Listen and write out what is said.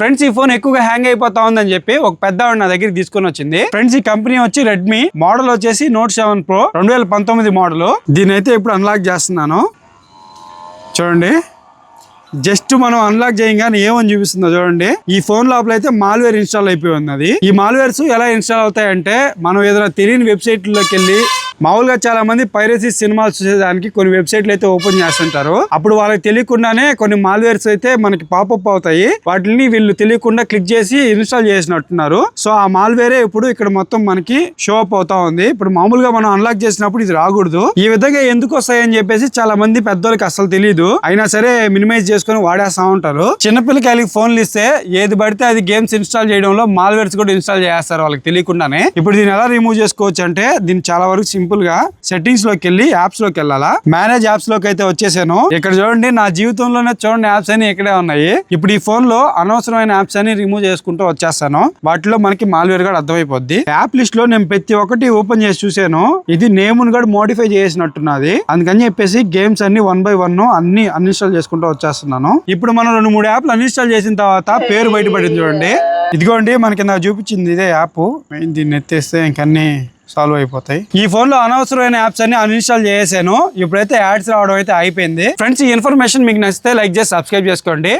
Friends ఈ phone ఎక్కువగా hang అయిపోతా ఉందని చెప్పి ఒక పెద్ద ఆవిడ నా దగ్గరికి తీసుకొని వచ్చింది. ఫ్రెండ్స్ ఈ కంపెనీ వచ్చి రెడ్మీ మోడల్ వచ్చేసి నోట్ సెవెన్ ప్రో రెండు వేల పంతొమ్మిది మోడల్ దీని అయితే ఇప్పుడు అన్లాక్ చేస్తున్నాను. చూడండి. జస్ట్ మనం అన్లాక్ చేయగానే ఏమని చూపిస్తుందో చూడండి. ఈ ఫోన్ లోపల అయితే మాల్వేర్ ఇన్స్టాల్ అయిపోయి ఉన్నది. ఈ మాల్వేర్స్ ఎలా ఇన్స్టాల్ అవుతాయంటే మనం ఏదైనా తెలియని వెబ్సైట్లోకి వెళ్ళి మామూలుగా చాలా మంది పైరసీ సినిమాలు చూసేదానికి కొన్ని వెబ్సైట్లు అయితే ఓపెన్ చేస్తుంటారు. అప్పుడు వాళ్ళకి తెలియకుండానే కొన్ని మాల్వేర్స్ అయితే మనకి పాపప్ అవుతాయి. వాటిని వీళ్ళు తెలియకుండా క్లిక్ చేసి ఇన్స్టాల్ చేసినట్టున్నారు. సో ఆ మాల్వేరే ఇప్పుడు ఇక్కడ మొత్తం మనకి షో అప్ అవుతా ఉంది. ఇప్పుడు మామూలుగా మనం అన్లాక్ చేసినప్పుడు ఇది రాకూడదు. ఈ విధంగా ఎందుకు వస్తాయని చెప్పేసి చాలా మంది పెద్దోళ్ళకి అసలు తెలియదు అయినా సరే మినిమైజ్ చేసుకొని వాడేస్తా ఉంటారు. చిన్నపిల్లకాయలకి ఫోన్లు ఇస్తే ఏది పడితే అది గేమ్స్ ఇన్స్టాల్ చేయడంలో మాల్వేర్స్ కూడా ఇన్స్టాల్ చేస్తారు వాళ్ళకి తెలియకుండానే. ఇప్పుడు దీన్ని ఎలా రిమూవ్ చేసుకోవచ్చు అంటే దీన్ని చాలా వరకు సింపుల్గా సెట్టింగ్స్లోకి వెళ్ళి యాప్స్లోకి వెళ్ళాలా? మేనేజ్ యాప్స్లోకి అయితే వచ్చేసాను. ఇక్కడ చూడండి నా జీవితంలోనే చూడండి యాప్స్ అని ఇక్కడే ఉన్నాయి. ఇప్పుడు ఈ ఫోన్లో అనవసరమైన యాప్స్ అని రిమూవ్ చేసుకుంటూ వచ్చేస్తాను. వాటిలో మనకి మాల్వేర్ కూడా అర్థమైపోద్ది. యాప్ లిస్ట్లో నేను ప్రతి ఒక్కటి ఓపెన్ చేసి చూసాను ఇది నేమ్ కూడా మోడిఫై చేసినట్టున్నది. అందుకని చెప్పేసి గేమ్స్ అన్ని వన్ బై వన్ అన్ని అన్ఇన్స్టాల్ చేసుకుంటూ వచ్చేస్తున్నాను. ఇప్పుడు మనం రెండు మూడు యాప్లు అన్ఇన్స్టాల్ చేసిన తర్వాత పేరు బయటపడింది చూడండి. ఇదిగోండి మనకి నాకు చూపించింది ఇదే యాప్ దీన్ని ఎత్తేస్తే ఇంకన్నీ సాల్వ్ అయిపోతాయి. ఈ ఫోన్లో అనవసరమైన యాప్స్ అన్ని అన్ఇన్స్టాల్ చేసాను ఇప్పుడైతే యాడ్స్ రావడం అయితే అయిపోయింది. ఫ్రెండ్స్ ఈ ఇన్ఫర్మేషన్ మీకు నచ్చితే లైక్ చేసి సబ్స్క్రైబ్ చేసుకోండి.